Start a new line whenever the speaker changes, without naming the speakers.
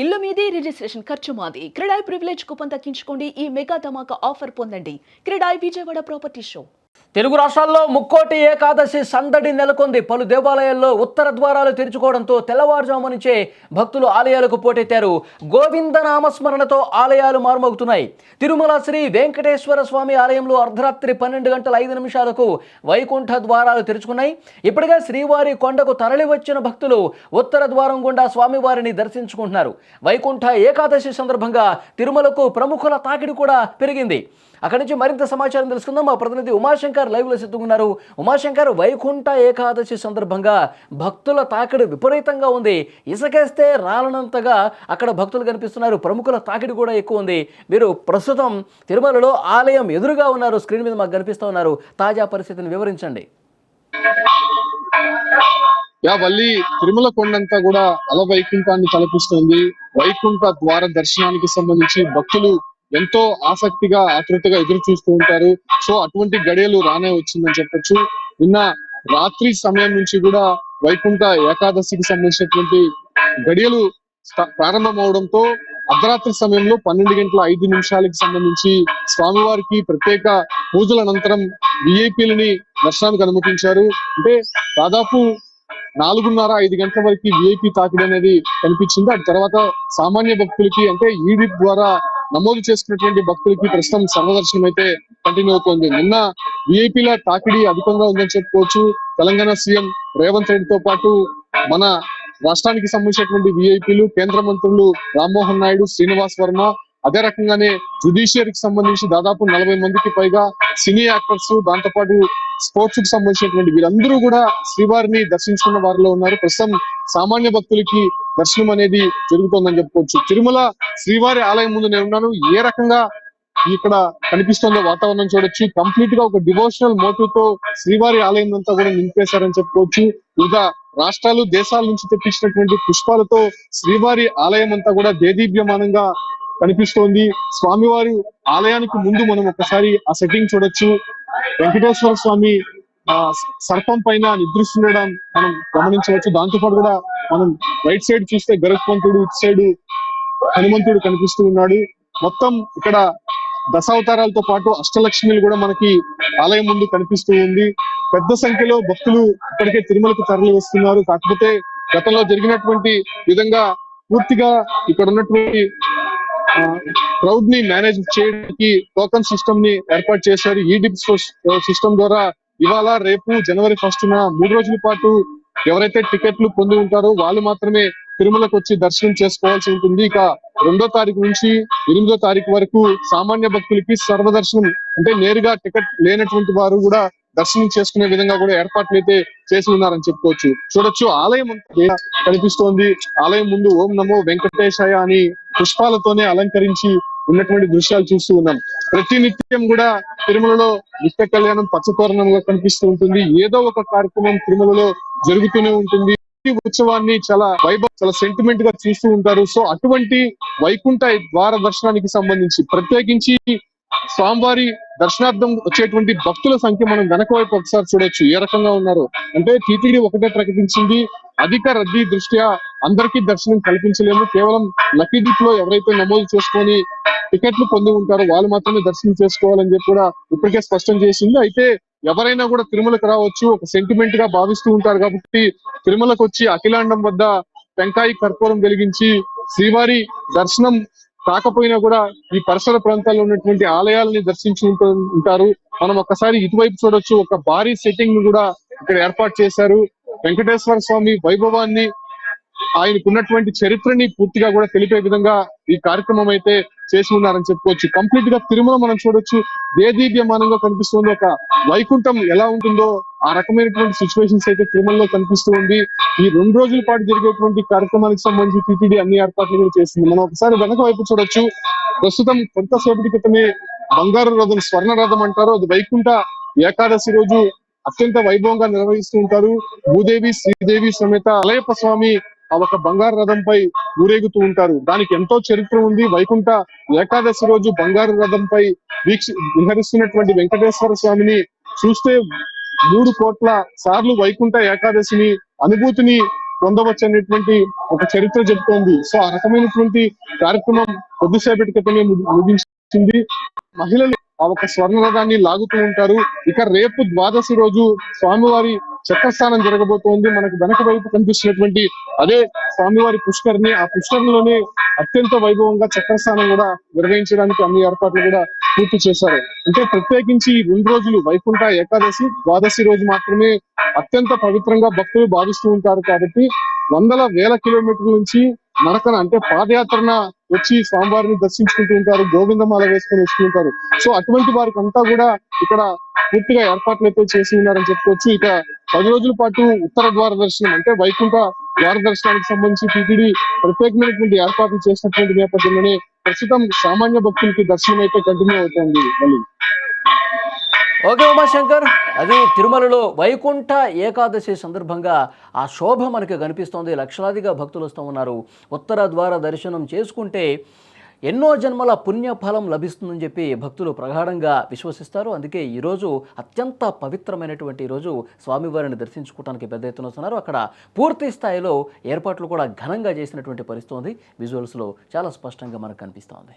ఇల్లు మీది రిజిస్ట్రేషన్ ఖర్చు మాది. క్రెడాయ్ ప్రివిలేజ్ కూపన్ తగ్గించుకోండి ఈ మెగా ధమాకా ఆఫర్ పొందండి. Credai Vijayawada property show.
Telugu రాష్ట్రాల్లో ముక్కోటి ఏకాదశి సందడి నెలకొంది. పలు దేవాలయాల్లో ఉత్తర ద్వారాలు తెరుచుకోవడంతో తెల్లవారుజాము నుంచే భక్తులు ఆలయాలకు పోటెత్తారు. గోవింద నామస్మరణతో ఆలయాలు మారుమోగుతున్నాయి. తిరుమల శ్రీ వెంకటేశ్వర స్వామి ఆలయంలో అర్ధరాత్రి పన్నెండు గంటల ఐదు నిమిషాలకు వైకుంఠ ద్వారాలు తెరుచుకున్నాయి. ఇప్పటికే శ్రీవారి కొండకు తరలి వచ్చిన భక్తులు ఉత్తర ద్వారం గుండా స్వామివారిని దర్శించుకుంటున్నారు. వైకుంఠ ఏకాదశి సందర్భంగా తిరుమలకు ప్రముఖుల తాకిడి కూడా పెరిగింది. అక్కడి నుంచి మరింత సమాచారం తెలుసుకుందాం. మా ప్రతినిధి ఉమాశంకర్ లైవ్లో సిద్ధంగున్నారు. ఉమాశంకర్ వైకుంఠ ఏకాదశి సందర్భంగా భక్తుల తాకిడి విపరీతంగా ఉంది. ఇసుకేస్తే రాలనంతగా అక్కడ భక్తులు కనిపిస్తున్నారు. ప్రముఖుల తాకిడి కూడా ఎక్కువ ఉంది. మీరు ప్రస్తుతం తిరుమలలో ఆలయం ఎదురుగా ఉన్నారు. స్క్రీన్ మీద మాకు కనిపిస్తూ ఉన్నారు. తాజా పరిస్థితిని వివరించండి.
యా వల్లి తిరుమల కొండంతా కూడా అల వైకుంఠాన్ని తలపిస్తుంది. వైకుంఠ ద్వార దర్శనానికి సంబంధించి భక్తులు ఎంతో ఆసక్తిగా ఆతృతగా ఎదురు చూస్తూ ఉంటారు. సో అటువంటి గడియలు రానే వచ్చిందని చెప్పొచ్చు. నిన్న రాత్రి సమయం నుంచి కూడా వైకుంఠ ఏకాదశికి సంబంధించినటువంటి గడియలు ప్రారంభం అవడంతో అర్ధరాత్రి సమయంలో పన్నెండు గంటల ఐదు నిమిషాలకు సంబంధించి స్వామివారికి ప్రత్యేక పూజల అనంతరం విఐపీలని దర్శనానికి అనుమతించారు. అంటే దాదాపు నాలుగున్నర ఐదు గంటల వరకు విఐపి తాకిడి అనేది కనిపించింది. ఆ తర్వాత సామాన్య భక్తులకి అంటే ఈడీ ద్వారా నమోదు చేసుకున్నటువంటి భక్తులకి ప్రస్తుతం సర్వదర్శనం అయితే కంటిన్యూ అవుతోంది. నిన్న విఐపీల తాకిడి అధికంగా ఉందని చెప్పుకోవచ్చు. తెలంగాణ సీఎం రేవంత్ రెడ్డితో పాటు మన రాష్ట్రానికి సంబంధించినటువంటి విఐపీలు కేంద్ర మంత్రులు రామ్మోహన్ నాయుడు శ్రీనివాస్ వర్మ అదే రకంగానే జుడిషియరీకి సంబంధించి దాదాపు నలభై మందికి పైగా సినీ యాక్టర్స్ దాంతోపాటు స్పోర్ట్స్కి సంబంధించినటువంటి వీరందరూ కూడా శ్రీవారిని దర్శించుకున్న వారిలో ఉన్నారు. ప్రస్తుతం సామాన్య భక్తులకి దర్శనం అనేది జరుగుతోందని చెప్పుకోవచ్చు. తిరుమల శ్రీవారి ఆలయం ముందు నేను ఉన్నాను. ఏ రకంగా ఇక్కడ కనిపిస్తుందో వాతావరణం చూడొచ్చు. కంప్లీట్గా ఒక డివోషనల్ మోటివ్తో శ్రీవారి ఆలయం అంతా కూడా నింపేశారని చెప్పుకోవచ్చు. వివిధ రాష్ట్రాలు దేశాల నుంచి తెప్పించినటువంటి పుష్పాలతో శ్రీవారి ఆలయం అంతా కూడా దేదీప్యమానంగా కనిపిస్తోంది. స్వామివారి ఆలయానికి ముందు మనం ఒకసారి ఆ సెట్టింగ్ చూడొచ్చు. వెంకటేశ్వర స్వామి ఆ సర్పం పైన నిద్రిస్తుండడం మనం గమనించవచ్చు. దాంతో పాటు కూడా మనం రైట్ సైడ్ చూస్తే గరుత్మంతుడు ఇటు సైడ్ హనుమంతుడు కనిపిస్తూ ఉన్నాడు. మొత్తం ఇక్కడ దశావతారాలతో పాటు అష్టలక్ష్మిలు కూడా మనకి ఆలయం ముందు కనిపిస్తూ ఉంది. పెద్ద సంఖ్యలో భక్తులు ఇక్కడికే తిరుమలకు తరలి వస్తున్నారు. కాకపోతే గతంలో జరిగినటువంటి విధంగా పూర్తిగా ఇక్కడ ఉన్నటువంటి క్రౌడ్ని మేనేజ్ చేయడానికి టోకన్ సిస్టమ్ని ఏర్పాటు చేశారు. ఈ డిప్స్ సిస్టమ్ ద్వారా ఇవాళ రేపు జనవరి ఫస్ట్ న మూడు రోజుల పాటు ఎవరైతే టికెట్లు పొంది ఉంటారో వాళ్ళు మాత్రమే తిరుమలకు వచ్చి దర్శనం చేసుకోవాల్సి ఉంటుంది. ఇక రెండో తారీఖు నుంచి ఎనిమిదో తారీఖు వరకు సామాన్య భక్తులకి సర్వదర్శనం అంటే నేరుగా టికెట్ లేనటువంటి వారు కూడా దర్శనం చేసుకునే విధంగా కూడా ఏర్పాట్లు అయితే చేసి ఉన్నారని చెప్పుకోవచ్చు. చూడొచ్చు. ఆలయం కనిపిస్తోంది. ఆలయం ముందు ఓం నమో వెంకటేశాయ అని పుష్పాలతోనే అలంకరించి ఉన్నటువంటి దృశ్యాలు చూస్తూ ఉన్నాం. ప్రతి నిత్యం కూడా తిరుమలలో నిత్య కళ్యాణం పచ్చతోరణంగా కనిపిస్తూ ఉంటుంది. ఏదో ఒక కార్యక్రమం తిరుమలలో జరుగుతూనే ఉంటుంది. ఉత్సవాన్ని చాలా వైభవ చాలా సెంటిమెంట్గా చూస్తూ ఉంటారు. సో అటువంటి వైకుంఠ ద్వార దర్శనానికి సంబంధించి ప్రత్యేకించి స్వామివారి దర్శనార్థం వచ్చేటువంటి భక్తుల సంఖ్య మనం వెనక వైపు ఒకసారి చూడొచ్చు. ఏ రకంగా ఉన్నారు? అంటే టీటీడీ ఒకటే ప్రకటించింది. అధిక రద్దీ దృష్ట్యా అందరికీ దర్శనం కల్పించలేము. కేవలం లక్కీ డిప్లో ఎవరైతే నమోదు చేసుకొని టికెట్లు పొంది ఉంటారో వాళ్ళు మాత్రమే దర్శనం చేసుకోవాలని చెప్పి కూడా ఇప్పటికే స్పష్టం చేసింది. అయితే ఎవరైనా కూడా తిరుమలకు రావచ్చు. ఒక సెంటిమెంట్గా భావిస్తూ ఉంటారు కాబట్టి తిరుమలకు వచ్చి అఖిలాండం వద్ద టెంకాయి కర్పూరం వెలిగించి శ్రీవారి దర్శనం కాకపోయినా కూడా ఈ పరిసర ప్రాంతాల్లో ఉన్నటువంటి ఆలయాలని దర్శించుకుంటూ ఉంటారు. మనం ఒకసారి ఇటువైపు చూడొచ్చు. ఒక భారీ సెట్టింగ్ని కూడా ఇక్కడ ఏర్పాటు చేశారు. వెంకటేశ్వర స్వామి వైభవాన్ని ఆయనకున్నటువంటి చరిత్రని పూర్తిగా కూడా తెలిపే విధంగా ఈ కార్యక్రమం అయితే చేసి ఉన్నారని చెప్పుకోవచ్చు. కంప్లీట్గా తిరుమల మనం చూడొచ్చు. దేదీప్యమానంగా కనిపిస్తుంది ఒక వైకుంఠం ఎలా ఉంటుందో ఆ రకమైనటువంటి సిచ్యువేషన్స్ అయితే తిరుమలలో కనిపిస్తూ ఉంది. ఈ రెండు రోజుల పాటు జరిగేటువంటి కార్యక్రమానికి సంబంధించి టీటీడీ అన్ని ఏర్పాట్లు కూడా చేసింది. మనం ఒకసారి వెనక వైపు చూడొచ్చు. ప్రస్తుతం కొంతసేపటి క్రితమే బంగారు రథం స్వర్ణ రథం అంటారు. అది వైకుంఠ ఏకాదశి రోజు అత్యంత వైభవంగా నిర్వహిస్తూ ఉంటారు. భూదేవి శ్రీదేవి సమేత అలయప్ప స్వామి ఆ ఒక బంగారు రథంపై ఊరేగుతూ ఉంటారు. దానికి ఎంతో చరిత్ర ఉంది. వైకుంఠ ఏకాదశి రోజు బంగారు రథంపై వీక్ష విహరిస్తున్నటువంటి వెంకటేశ్వర స్వామిని చూస్తే మూడు కోట్ల సార్లు వైకుంఠ ఏకాదశిని అనుభూతిని పొందవచ్చు అనేటువంటి ఒక చరిత్ర చెబుతోంది. సో ఆ రకమైనటువంటి కార్యక్రమం కొద్దిసేపటి క్రితమే ముగించింది. మహిళలు ఆ ఒక స్వర్ణ రథాన్ని లాగుతూ ఉంటారు. ఇక రేపు ద్వాదశి రోజు స్వామివారి చక్రస్థానం జరగబోతోంది. మనకు వెనక వైపు కనిపిస్తున్నటువంటి అదే స్వామివారి పుష్కరిణి ఆ పుష్కరంలోనే అత్యంత వైభవంగా చక్రస్థానం కూడా నిర్వహించడానికి అన్ని ఏర్పాట్లు కూడా పూర్తి చేశారు. అంటే ప్రత్యేకించి ఈ రెండు రోజులు వైకుంఠ ఏకాదశి ద్వాదశి రోజు మాత్రమే అత్యంత పవిత్రంగా భక్తులు భావిస్తూ ఉంటారు కాబట్టి వందల వేల కిలోమీటర్ల నుంచి నడకన అంటే పాదయాత్రన వచ్చి స్వామివారిని దర్శించుకుంటూ ఉంటారు గోవిందమాల వేసుకొని వస్తూ సో అటువంటి వారికి అంతా కూడా ఇక్కడ పూర్తిగా ఏర్పాట్లు అయితే చేసి ఉన్నారని చెప్పుకోవచ్చు. ఇక పది రోజుల పాటు ఉత్తర ద్వార దర్శనం అంటే వైకుంఠ ద్వార దర్శనానికి సంబంధించి టీటీడీ ప్రత్యేకమైనటువంటి ఏర్పాట్లు చేసినటువంటి నేపథ్యంలోనే ప్రస్తుతం సామాన్య భక్తులకి దర్శనం అయితే కంటిన్యూ అవుతుంది మళ్ళీ.
ఓకే ఉమాశంకర్. అది తిరుమలలో వైకుంఠ ఏకాదశి సందర్భంగా ఆ శోభ మనకి కనిపిస్తోంది. లక్షలాదిగా భక్తులు వస్తూ ఉన్నారు. ఉత్తర ద్వార దర్శనం చేసుకుంటే ఎన్నో జన్మల పుణ్యఫలం లభిస్తుందని చెప్పి భక్తులు ప్రగాఢంగా విశ్వసిస్తారు. అందుకే ఈరోజు అత్యంత పవిత్రమైనటువంటి రోజు స్వామివారిని దర్శించుకోవడానికి పెద్ద ఎత్తున వస్తున్నారు. అక్కడ పూర్తి స్థాయిలో ఏర్పాట్లు కూడా ఘనంగా చేసినటువంటి పరిస్థితి ఉంది. విజువల్స్లో చాలా స్పష్టంగా మనకు కనిపిస్తోంది.